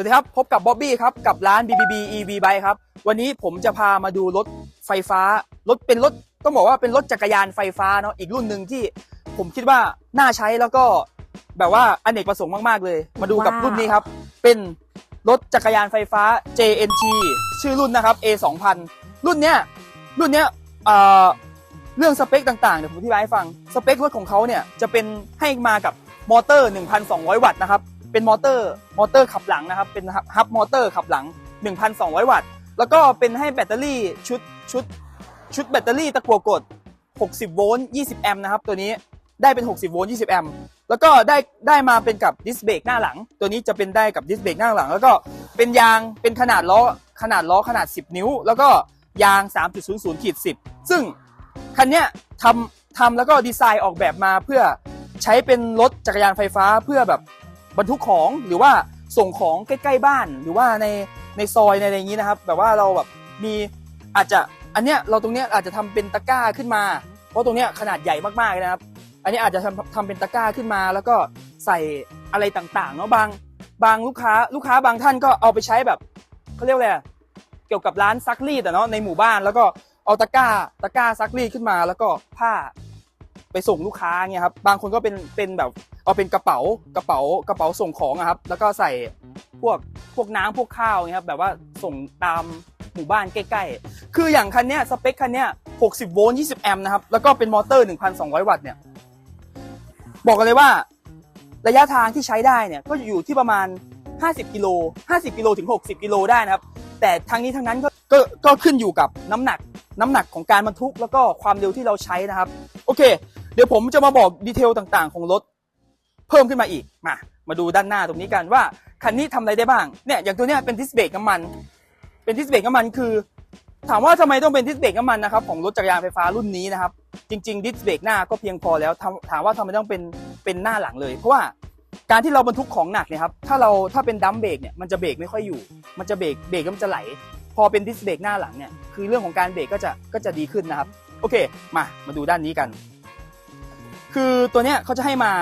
วัสดีครับ พบกับบ๊อบบี้ครับ กับร้าน BBB EV Bike ครับ วันนี้ผมจะพามาดูรถไฟฟ้า รถเป็นรถต้องบอกว่าเป็นรถจักรยานไฟฟ้าเนาะอีกรุ่นหนึ่งที่ผมคิดว่าน่าใช้แล้วก็แบบว่าอเนกประสงค์มากๆเลย มาดูกับรุ่นนี้ครับ เป็นรถจักรยานไฟฟ้า JNT ชื่อรุ่นนะครับ A 2 0 0 0รุ่นเนี้ยรุ่นเนี้ยเอ่อเรื่องสเปคต่างๆเดี๋ยวผมอธิบายให้ฟังสเปครถของเขาเนี่ยจะเป็นให้มากับมอเตอร์ 1,200 วัตต์นะครับ เป็นมอเตอร์มอเตอร์ขับหลังนะครับ เป็นฮับมอเตอร์ขับหลัง 1,200 วัตต์ แล้วก็เป็นให้แบตเตอรี่ชุดชุดชุดแบตเตอรี่ตะกั่วกด 60 โวลต์ 20 แอมป์นะครับ ตัวนี้ได้เป็น 60 โวลต์ 20 แอมป์ แล้วก็ได้ได้มาเป็นกับดิสเบรกหน้าหลัง ตัวนี้จะเป็นได้กับดิสเบรกหน้าหลัง แล้วก็เป็นยางเป็นขนาดล้อขนาดล้อขนาด 10 นิ้ว แล้วก็ยาง 3.00ขีด10 ซึ่งคันเนี้ยทำทำแล้วก็ดีไซน์ออกแบบมาเพื่อใช้เป็นรถจักรยานไฟฟ้าเพื่อแบบ บรรทุกของหรือว่าส่งของใกล้ๆบ้านหรือว่าในในซอยในอะไรอย่างนี้นะครับ แบบว่าเราแบบมีอาจจะอันเนี้ยเราตรงเนี้ยอาจจะทำเป็นตะกร้าขึ้นมา เพราะตรงเนี้ยขนาดใหญ่มากๆนะครับ อันนี้อาจจะทำทำเป็นตะกร้าขึ้นมา แล้วก็ใส่อะไรต่างๆเนาะบางบางลูกค้าลูกค้าบางท่านก็เอาไปใช้แบบเขาเรียกอะไรเกี่ยวกับร้านซักรีดอะเนาะในหมู่บ้านแล้วก็เอาตะกร้าตะกร้าซักรีดขึ้นมา แล้วก็ผ้า ไปส่งลูกค้าเงี้ยครับบางคนก็เป็นเป็นแบบเอาเป็นกระเป๋ากระเป๋ากระเป๋าส่งของอะครับ แล้วก็ใส่พวกพวกน้ำพวกข้าวเงี้ยครับแบบว่าส่งตามหมู่บ้านใกล้ๆ คืออย่างคันเนี้ยสเปคคันเนี้ย60 โวลต์ 20 แอมป์นะครับ แล้วก็เป็นมอเตอร์ 1,200 วัตต์เนี่ย บอกกันเลยว่า ระยะทางที่ใช้ได้เนี่ย ก็อยู่ที่ประมาณ 50 กิโล 50 กิโลถึง 60 กิโลได้นะครับ แต่ทางนี้ทางนั้นก็ก็ก็ขึ้นอยู่กับน้ำหนัก น้ำหนักของการบรรทุก แล้วก็ความเร็วที่เราใช้นะครับ โอเค ดี๋ยวผมจะมาบอกดีเทลต่างๆ ของรถเพิ่มขึ้นมาอีก มา มาดูด้านหน้าตรงนี้กันว่าคันนี้ทำอะไรได้บ้าง เนี่ยอย่างตัวเนี้ยเป็นดิสเบรกน้ำมัน เป็นดิสเบรกน้ำมันคือ ถามว่าทำไมต้องเป็นดิสเบรกน้ำมันนะครับของรถจักรยานไฟฟ้ารุ่นนี้นะครับ จริงๆดิสเบรกหน้าก็เพียงพอแล้ว ถามว่าทำไมต้องเป็นเป็นหน้าหลังเลย เพราะว่าการที่เราบรรทุกของหนักเนี่ยครับ ถ้าเราถ้าเป็นดัมเบรกเนี่ยมันจะเบรกไม่ค่อยอยู่ มันจะเบรกเบรกแล้วมันจะไหล พอเป็นดิสเบรกหน้าหลังเนี่ยคือเรื่องของการเบรกก็จะก็จะดีขึ้นนะครับ โอเค มา มาดูด้านนี้กัน คือตัวเนี้ยเขาจะให้มา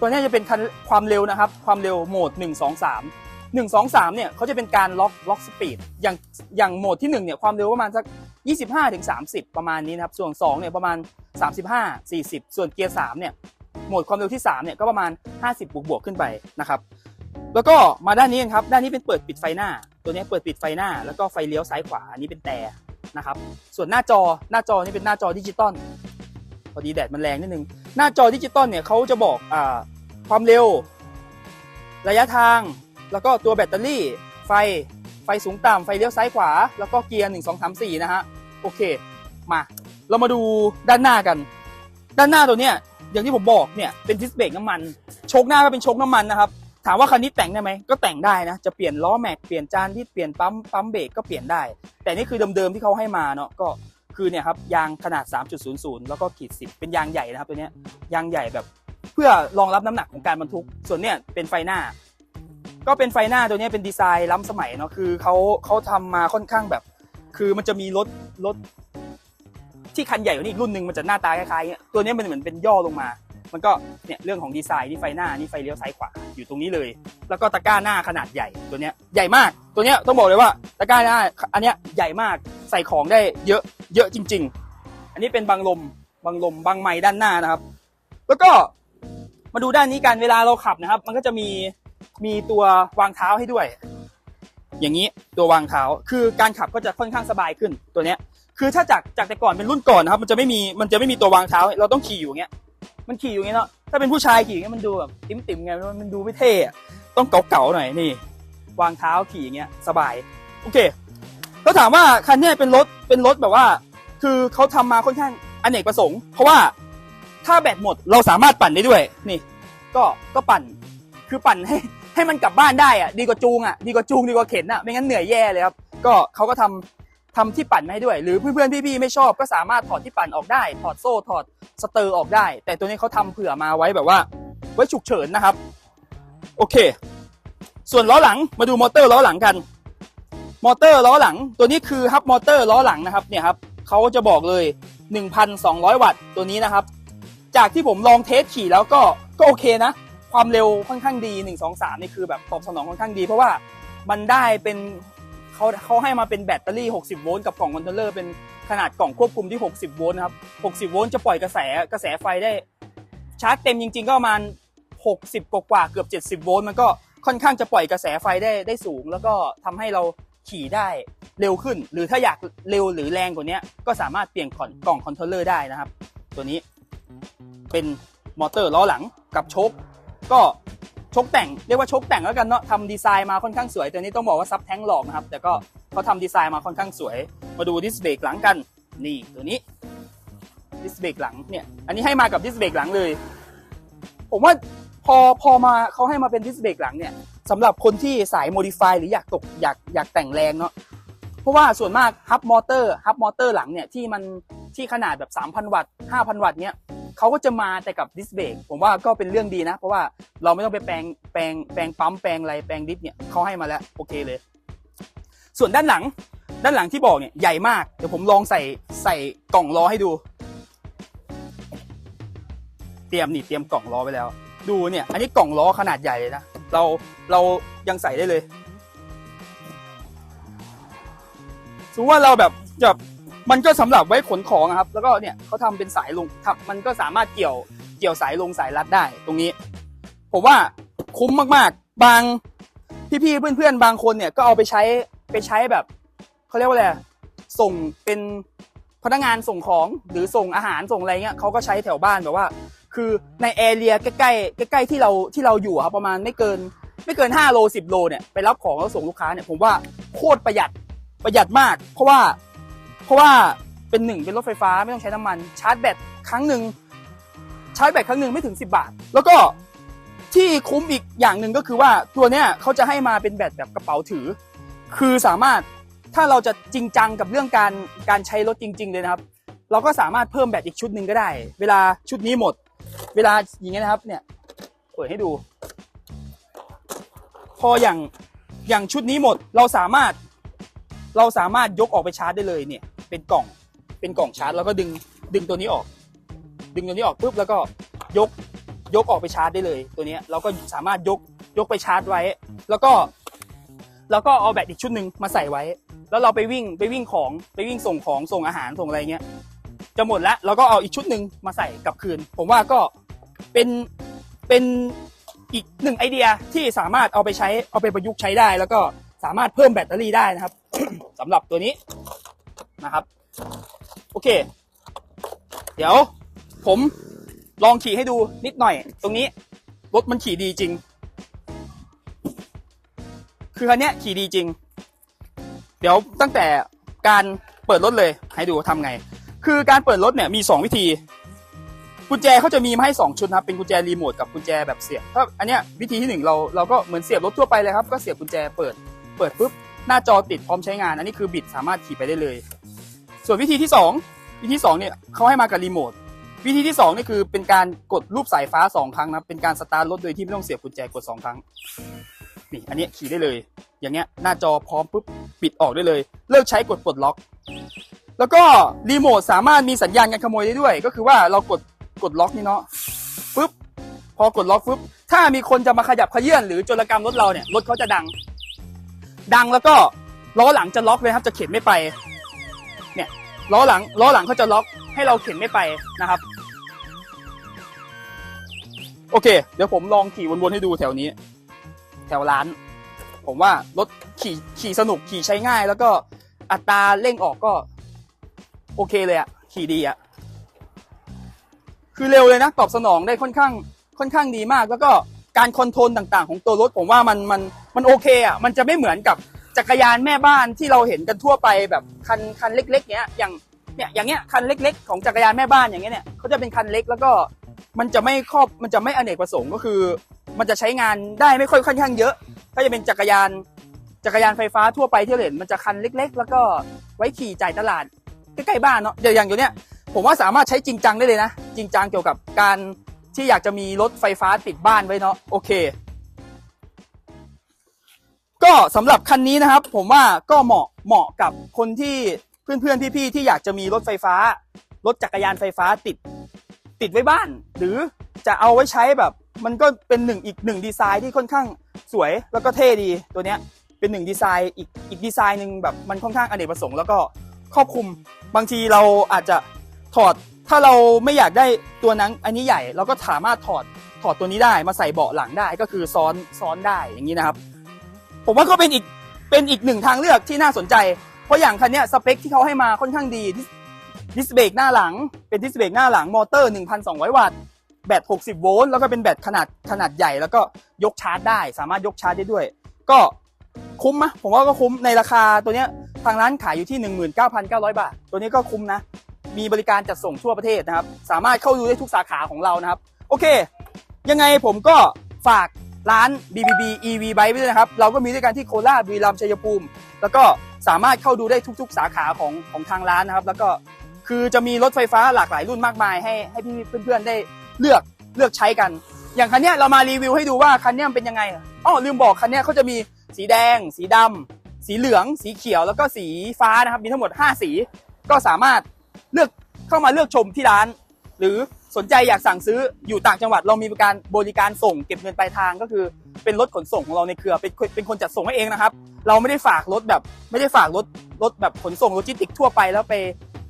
ตัวเนี้ยจะเป็นคันความเร็วนะครับ ความเร็วโหมด 1 2 3 1 2 3เนี่ยเขาจะเป็นการล็อกล็อกสปีดอย่างอย่างโหมดที่1เนี่ยความเร็วประมาณสัก 25ถึง30 ประมาณนี้นะครับ ส่วน2เนี่ยประมาณ 35 40 ส่วนเกียร์3เนี่ยโหมดความเร็วที่3เนี่ยก็ประมาณ 50 บวกบวกขึ้นไปนะครับ แล้วก็มาด้านนี้นครับด้านนี้เป็นเปิดปิดไฟหน้า ตัวนี้เปิดปิดไฟหน้า แล้วก็ไฟเลี้ยวซ้ายขวาอันนี้เป็นแต่นะครับ ส่วนหน้าจอหน้าจอนี่เป็นหน้าจอดิจิตอล พอดีแดดมันแรงนิดนึง หน้าจอดิจิตอลเนี่ยเขาจะบอกอ่าความเร็ว ระยะทาง แล้วก็ตัวแบตเตอรี่ ไฟ ไฟสูงต่ำไฟเลี้ยวซ้ายขวา แล้วก็เกียร์หนึ่งสองสามสี่นะฮะ โอเค มา เรามาดูด้านหน้ากัน ด้านหน้าตัวเนี้ย อย่างที่ผมบอกเนี่ย เป็นดิสเบรกน้ำมัน โชคหน้าก็เป็นโชคน้ำมันนะครับ ถามว่าคันนี้แต่งได้ไหม ก็แต่งได้นะ จะเปลี่ยนล้อแม็ก เปลี่ยนจานที่เปลี่ยนปั๊ม ปั๊มเบรกก็เปลี่ยนได้ แต่นี่คือเดิมๆที่เขาให้มาเนาะ ก็ คือเนี่ยครับยางขนาด 3.00 แล้วก็ขีด 10 เป็นยางใหญ่นะครับตัวเนี้ยยางใหญ่แบบเพื่อรองรับน้ำหนักของการบรรทุก ส่วนเนี่ยเป็นไฟหน้า ก็เป็นไฟหน้าตัวเนี้ยเป็นดีไซน์ล้ำสมัยเนาะคือเขาเขาทำมาค่อนข้างแบบ คือมันจะมีรถรถที่คันใหญ่กว่านี้อีกรุ่นหนึ่งมันจะหน้าตาคล้ายๆเนี้ยตัวเนี้ยมันเหมือนเป็นย่อลงมา มันก็เนี่ยเรื่องของดีไซน์นี่ไฟหน้านี่ไฟเลี้ยวซ้ายขวาอยู่ตรงนี้เลย แล้วก็ตะกร้าหน้าขนาดใหญ่ตัวเนี้ยใหญ่มากตัวเนี้ยต้องบอกเลยว่าตะกร้าหน้าอันเนี้ยใหญ่มากใส่ของได้เยอะเยอะจริง ๆ อันนี้เป็นบังลมบังลมบังไม้ด้านหน้านะครับ แล้วก็มาดูด้านนี้กันเวลาเราขับนะครับ มันก็จะมีมีตัววางเท้าให้ด้วย อย่างนี้ตัววางเท้าคือการขับก็จะค่อนข้างสบายขึ้นตัวเนี้ยคือถ้าจากจากแต่ก่อนเป็นรุ่นก่อนนะครับ มันจะไม่มีมันจะไม่มีตัววางเท้า เราต้องขี่อยู่อย่างเงี้ย มันขี่อยู่อย่างเงี้ยเนาะถ้าเป็นผู้ชายขี่อย่างเงี้ยมันดูแบบติ๋มติ๋มไงมันมันดูไม่เท่อะต้องเก๋าๆหน่อยนี่ วางเท้าขี่อย่างเงี้ยสบาย โอเคแล้วถามว่าคันนี้เป็นรถเป็นรถแบบว่า คือเขาทำมาค่อนข้างอเนกประสงค์ เพราะว่าถ้าแบตหมดเราสามารถปั่นได้ด้วยนี่ ก็ก็ปั่นคือปั่นให้ให้มันกลับบ้านได้อะดีกว่าจูงอะดีกว่าจูงดีกว่าเข็นอะไม่งั้นเหนื่อยแย่เลยครับก็เขาก็ทำ ทำที่ปั่นมาให้ด้วย หรือเพื่อนๆพี่ๆไม่ชอบก็สามารถถอดที่ปั่นออกได้ ถอดโซ่ถอดสเตอร์ออกได้ แต่ตัวนี้เขาทำเผื่อมาไว้แบบว่า ไว้ฉุกเฉินนะครับ โอเค ส่วนล้อหลังมาดูมอเตอร์ล้อหลังกัน มอเตอร์ล้อหลัง ตัวนี้คือฮับมอเตอร์ล้อหลังนะครับเนี่ยครับเขาจะบอกเลย 1,200 วัตต์ตัวนี้นะครับ จากที่ผมลองเทสขี่แล้วก็ก็โอเคนะ ความเร็วค่อนข้างดี 1 2 3 นี่คือแบบตอบสนองค่อนข้างดี เพราะว่ามันได้เป็น เขาเขาให้มาเป็นแบตเตอรี่ 60 โวลต์กับกล่องคอนโทรลเลอร์เป็นขนาดกล่องควบคุมที่ 60 โวลต์นะครับ 60 โวลต์จะปล่อยกระแสกระแสไฟได้ ชาร์จเต็มจริง ๆ ก็ประมาณ 60 กว่าเกือบ 70 โวลต์มันก็ค่อนข้างจะปล่อยกระแสไฟได้ได้สูง แล้วก็ทำให้เราขี่ได้เร็วขึ้น หรือถ้าอยากเร็วหรือแรงกว่านี้ก็สามารถเปลี่ยนกล่องคอนโทรลเลอร์ได้นะครับ ตัวนี้เป็นมอเตอร์ล้อหลังกับโชคก็ ชคแต่งเรียกว่าชคแต่งแล้วกันเนาะทำดีไซน์มาค่อนข้างสวยตัวนี้ต้องบอกว่าซับแท้งหลอกนะครับ แต่ก็เขาทำดีไซน์มาค่อนข้างสวย มาดูดิสเบรกหลังกัน นี่ตัวนี้ดิสเบรกหลังเนี่ย อันนี้ให้มากับดิสเบรกหลังเลย ผมว่าพอพอมาเขาให้มาเป็นดิสเบรกหลังเนี่ยสำหรับคนที่สายโมดิฟายหรืออยากตกอยากอยากแต่งแรงเนาะเพราะว่าส่วนมากฮับมอเตอร์ฮับมอเตอร์หลังเนี่ยที่มันที่ขนาดแบบ 3,000 วัตต์5,000 วัตต์เนี่ย เขาก็จะมาแต่กับดิสเบรกผมว่าก็เป็นเรื่องดีนะ เพราะว่าเราไม่ต้องไปแปลงแปลงแปลงปั๊มแปลงอะไรแปลงดิสเนี่ยเขาให้มาแล้วโอเคเลย ส่วนด้านหลัง ด้านหลังที่บอกเนี่ยใหญ่มากเดี๋ยวผมลองใส่ใส่กล่องล้อให้ดู เตรียมนี่เตรียมกล่องล้อไว้แล้ว ดูเนี่ย อันนี้กล่องล้อขนาดใหญ่เลยนะเราเรายังใส่ได้เลยสมมติว่าเราแบบแบบ มันก็สำหรับไว้ขนของอะครับ แล้วก็เนี่ยเขาทำเป็นสายลงทำมันก็สามารถเกี่ยวเกี่ยวสายลงสายรัดได้ตรงนี้ ผมว่าคุ้มมากๆ บางพี่ๆเพื่อนๆ บางคนเนี่ยก็เอาไปใช้ไปใช้แบบเขาเรียกว่าอะไรส่งเป็นพนักงานส่งของหรือส่งอาหารส่งอะไรเงี้ยเขาก็ใช้แถวบ้านแบบว่า คือในแอเรียใกล้ๆใกล้ๆที่เราที่เราอยู่ครับประมาณไม่เกิน ไม่เกิน5โล10โลเนี่ยไปรับของแล้วส่งลูกค้าเนี่ยผมว่าโคตรประหยัดประหยัดมาก เพราะว่า เพราะว่าเป็นหนึ่งเป็นรถไฟฟ้าไม่ต้องใช้น้ำมัน ชาร์จแบตครั้งหนึ่งชาร์จแบตครั้งหนึ่งไม่ถึง 10 บาท แล้วก็ที่คุ้มอีกอย่างหนึ่งก็คือว่าตัวเนี้ยเขาจะให้มาเป็นแบตแบบกระเป๋าถือ คือสามารถถ้าเราจะจริงจังกับเรื่องการการใช้รถจริง ๆ เลยนะครับ เราก็สามารถเพิ่มแบตอีกชุดหนึ่งก็ได้ เวลาชุดนี้หมด เวลาอย่างเงี้ยนะครับเนี่ยเปิดให้ดู พออย่างอย่างชุดนี้หมดเราสามารถ เราสามารถยกออกไปชาร์จได้เลยเนี่ย เป็นกล่อง เป็นกล่องชาร์จแล้วก็ดึงดึงตัวนี้ออก ดึงตัวนี้ออกปุ๊บแล้วก็ยกยกออกไปชาร์จได้เลย ตัวนี้เราก็สามารถยกยกไปชาร์จไว้ แล้วก็ แล้วก็เอาแบตอีกชุดหนึ่งมาใส่ไว้ แล้วเราไปวิ่งไปวิ่งของไปวิ่งส่งของส่งอาหารส่งอะไรเงี้ยจะหมดแล้วเราก็เอาอีกชุดหนึ่งมาใส่กลับคืน ผมว่าก็เป็นเป็นอีกหนึ่งไอเดียที่สามารถเอาไปใช้เอาไปประยุกต์ใช้ได้ แล้วก็สามารถเพิ่มแบตเตอรี่ได้นะครับสำหรับตัวนี้ นะครับ โอเค เดี๋ยว ผมลองขี่ให้ดูนิดหน่อย ตรงนี้ รถมันขี่ดีจริง คือคันนี้ขี่ดีจริง เดี๋ยวตั้งแต่การเปิดรถเลยให้ดูทำไง คือการเปิดรถเนี่ยมี 2 วิธี กุญแจเขาจะมีมาให้ 2 ชุดนะครับเป็นกุญแจรีโมทกับกุญแจแบบเสียบถ้าอันเนี้ยวิธีที่ 1 เราเราก็เหมือนเสียบรถทั่วไปเลยครับ ก็เสียบกุญแจเปิด เปิดปุ๊บหน้าจอติดพร้อมใช้งาน อันนี้คือบิดสามารถขี่ไปได้เลย ส่วนวิธีที่ 2 วิธี2เนี่ยเขาให้มากับรีโมทวิธีที่2นี่คือเป็นการกดรูปสายฟ้า 2 ครั้งนะเป็นการสตาร์ทรถโดยที่ไม่ต้องเสียบกุญแจกด 2 ครั้งนี่อันนี้ขี่ได้เลย อย่างเงี้ยหน้าจอพร้อมปุ๊บปิดออกได้เลย เลิกใช้กดปลดล็อก แล้วก็รีโมทสามารถมีสัญญาณการขโมยได้ด้วย ก็คือว่าเรากดกดล็อกนี่เนาะปุ๊บพอกดล็อกปุ๊บถ้ามีคนจะมาขยับขยื่นหรือโจรกรรมรถเราเนี่ยรถเขาจะดัง ดังแล้วก็ล้อหลังจะล็อกเลยครับจะเข็นไม่ไป เนี่ยล้อหลังล้อหลังเขาจะล็อกให้เราเข็นไม่ไปนะครับ โอเค เดี๋ยวผมลองขี่วนๆให้ดูแถวนี้ แถวร้าน ผมว่ารถขี่ขี่สนุกขี่ใช้ง่าย แล้วก็อัตราเร่งออกก็ โอเคเลยอะขี่ดีอะคือเร็วเลยนะตอบสนองได้ค่อนข้างค่อนข้างดีมาก แล้วก็การคอนโทรลต่างๆ ของตัวรถผมว่ามันมันมันโอเคอะมันจะไม่เหมือนกับ จักรยานแม่บ้านที่เราเห็นกันทั่วไปแบบคันคันเล็ก ๆ เนี้ยอย่างเนี่ยอย่างเงี้ยคันเล็ก ๆ ของจักรยานแม่บ้านอย่างเงี้ยเนี่ยเขาจะเป็นคันเล็กแล้วก็มันจะไม่ครอบมันจะไม่อเนกประสงค์ก็คือ มันจะใช้งานได้ไม่ค่อยค่อนข้างเยอะ ถ้าจะเป็นจักรยานจักรยานไฟฟ้าทั่วไปที่เราเห็นมันจะคันเล็ก ๆ แล้วก็ไว้ขี่จ่ายตลาดใกล้ๆบ้านเนาะเดี๋ยวอย่างเดี๋ยวเนี้ยผมว่าสามารถใช้จริงจังได้เลยนะ จริงจังเกี่ยวกับการที่อยากจะมีรถไฟฟ้าติดบ้านไว้เนาะโอเค ก็สำหรับคันนี้นะครับ ผมว่าก็เหมาะเหมาะกับคนที่เพื่อนๆพี่ๆที่อยากจะมีรถไฟฟ้า รถจักรยานไฟฟ้าติดติดไว้บ้าน หรือจะเอาไว้ใช้แบบ มันก็เป็นหนึ่งอีกหนึ่งดีไซน์ที่ค่อนข้างสวยแล้วก็เท่ดีตัวเนี้ยเป็นหนึ่งดีไซน์อีกอีกดีไซน์หนึ่งแบบมันค่อนข้างอเนกประสงค์แล้วก็ครอบคลุมบางทีเราอาจจะถอดถ้าเราไม่อยากได้ตัวนั้นอันนี้ใหญ่เราก็สามารถถอดถอดตัวนี้ได้มาใส่เบาะหลังได้ก็คือซ้อนซ้อนได้อย่างนี้นะครับ ผมว่าก็เป็นอีกเป็นอีกหนึ่งทางเลือกที่น่าสนใจ เพราะอย่างคันนี้สเปคที่เขาให้มาค่อนข้างดีดิสเบรกหน้าหลัง เป็นดิสเบรกหน้าหลังมอเตอร์ 1,200 วัตต์แบต 60 โวลต์แล้วก็เป็นแบตขนาดขนาดใหญ่แล้วก็ยกชาร์จได้ สามารถยกชาร์จได้ด้วย ก็คุ้มมะผมว่าก็คุ้มในราคาตัวเนี้ยทางร้านขายอยู่ที่ 19,900 บาท ตัวนี้ก็คุ้มนะ มีบริการจัดส่งทั่วประเทศนะครับ สามารถเข้าดูได้ทุกสาขาของเรานะครับ โอเค ยังไงผมก็ฝาก ร้าน BBB EV Bike ด้วยนะครับ เราก็มีด้วยกันที่โคราชบุรีรัมย์ชัยภูมิ แล้วก็สามารถเข้าดูได้ทุก ๆ สาขาของของทางร้านนะครับ แล้วก็คือจะมีรถไฟฟ้าหลากหลายรุ่นมากมายให้ให้พี่เพื่อนๆได้เลือกเลือกใช้กัน อย่างคันนี้เรามารีวิวให้ดูว่าคันนี้มันเป็นยังไงอ๋อลืมบอกคันนี้เขาจะมีสีแดง สีดำสีเหลือง สีเขียวแล้วก็สีฟ้านะครับมีทั้งหมด 5 สี ก็สามารถเลือกเข้ามาเลือกชมที่ร้าน หรือสนใจอยากสั่งซื้ออยู่ต่างจังหวัดเรามีการบริการส่งเก็บเงินปลายทางก็คือเป็นรถขนส่งของเราในเครือเป็นคนเป็นคนจัดส่งให้เองนะครับ เราไม่ได้ฝากรถแบบไม่ได้ฝากรถรถแบบขนส่งโลจิสติกทั่วไปแล้วไป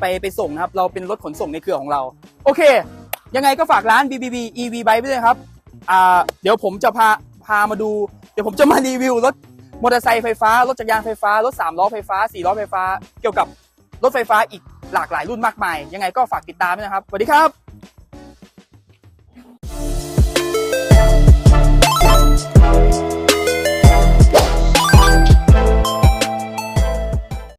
ไปไปส่งนะครับ เราเป็นรถขนส่งในเครือของเรา โอเค ยังไงก็ฝากร้าน BBB EV Bike ไปด้วยครับอ่าเดี๋ยวผมจะพาพามาดู เดี๋ยวผมจะมารีวิวรถมอเตอร์ไซค์ไฟฟ้ารถจักรยานไฟฟ้ารถสามล้อไฟฟ้าสี่ล้อไฟฟ้า เกี่ยวกับรถไฟฟ้าอีก หลากหลายรุ่นมากมาย ยังไงก็ฝากติดตามด้วยนะครับสวัสดีครับ